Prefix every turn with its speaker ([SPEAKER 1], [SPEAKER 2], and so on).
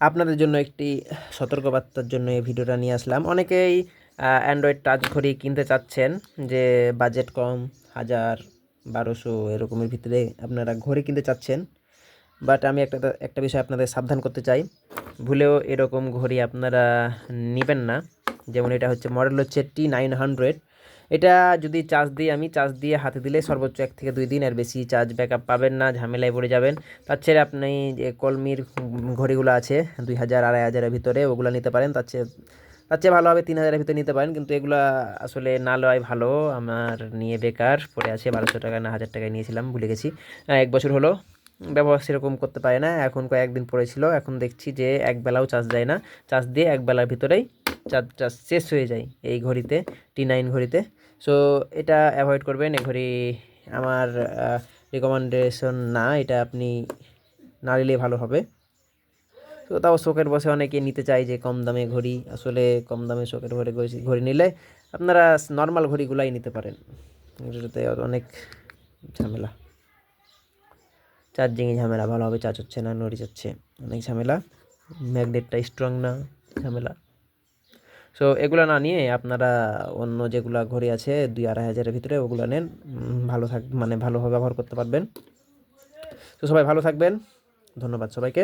[SPEAKER 1] আপনাদের জন্য একটি সতর্কবার্তার জন্য এই ভিডিওটা নিয়ে আসলাম। অনেকেই অ্যান্ড্রয়েড টাচ ঘড়ি কিনতে চাচ্ছেন যে বাজেট কম, হাজার, বারোশো, এরকমের ভিতরে আপনারা ঘড়ি কিনতে চাচ্ছেন। বাট আমি একটা একটা বিষয় আপনাদের সাবধান করতে চাই। ভুলেও এরকম ঘড়ি আপনারা নেবেন না। যেমন এটা হচ্ছে মডেল হচ্ছে টি নাইন হান্ড্রেড এটা যদি চার্জ দিই আমি চার্জ দিয়ে হাতে দিলে সর্বোচ্চ এক থেকে দুই দিন আর বেশি চার্জ ব্যাকআপ পাবেন না ঝামেলায় পড়ে যাবেন। চেয়ে আপনি যে কলমির ঘড়িগুলো আছে দুই হাজার আড়াই হাজারের ভিতরে ওগুলো নিতে পারেন। তার চেয়ে তার চেয়ে ভালো হবে তিন হাজারের ভিতরে নিতে পারেন। কিন্তু এগুলো আসলে না লয় ভালো। আমার নিয়ে বেকার পড়ে আছে বারোশো টাকা না হাজার টাকায় নিয়েছিলাম ভুলে গেছি। আহ, এক বছর হলো। ব্যবহার সেরকম করতে পারে না। এখন কয়েকদিন পড়েছিল। এখন দেখছি যে এক বেলাও চার্জ যায় না। চার্জ দিয়ে এক বেলার ভিতরেই চার্জ শেষ হয়ে যায় এই ঘড়িতে টি নাইন ঘড়িতে। সো এটা অ্যাভয়েড করবেন। এই ঘড়ি আমার রিকমেন্ডেশন না, এটা আপনি না নিলে ভালো হবে। তো তাও শোকের বসে অনেকে নিতে চায় যে কম দামে ঘড়ি। আসলে কম দামে শোকের ঘরে ঘড়ি- ঘড়ি নিলে আপনারা নর্মাল ঘড়িগুলাই নিতে পারেন। এটাতে অনেক ঝামেলা। চার্জিংয়ে ঝামেলা ভালোভাবে চার্জ হচ্ছে না নড়ি যাচ্ছে অনেক ঝামেলা। ম্যাগনেটটা স্ট্রং না, ঝামেলা। সো এগুলো না নিয়ে আপনারা অন্য যেগুলো ঘড়ি আছে দুই আড়াই হাজারের ভিতরে ওগুলো নেন ভালো থাক মানে ভালোভাবে ব্যবহার করতে পারবেন। তো সবাই ভালো থাকবেন। ধন্যবাদ সবাইকে।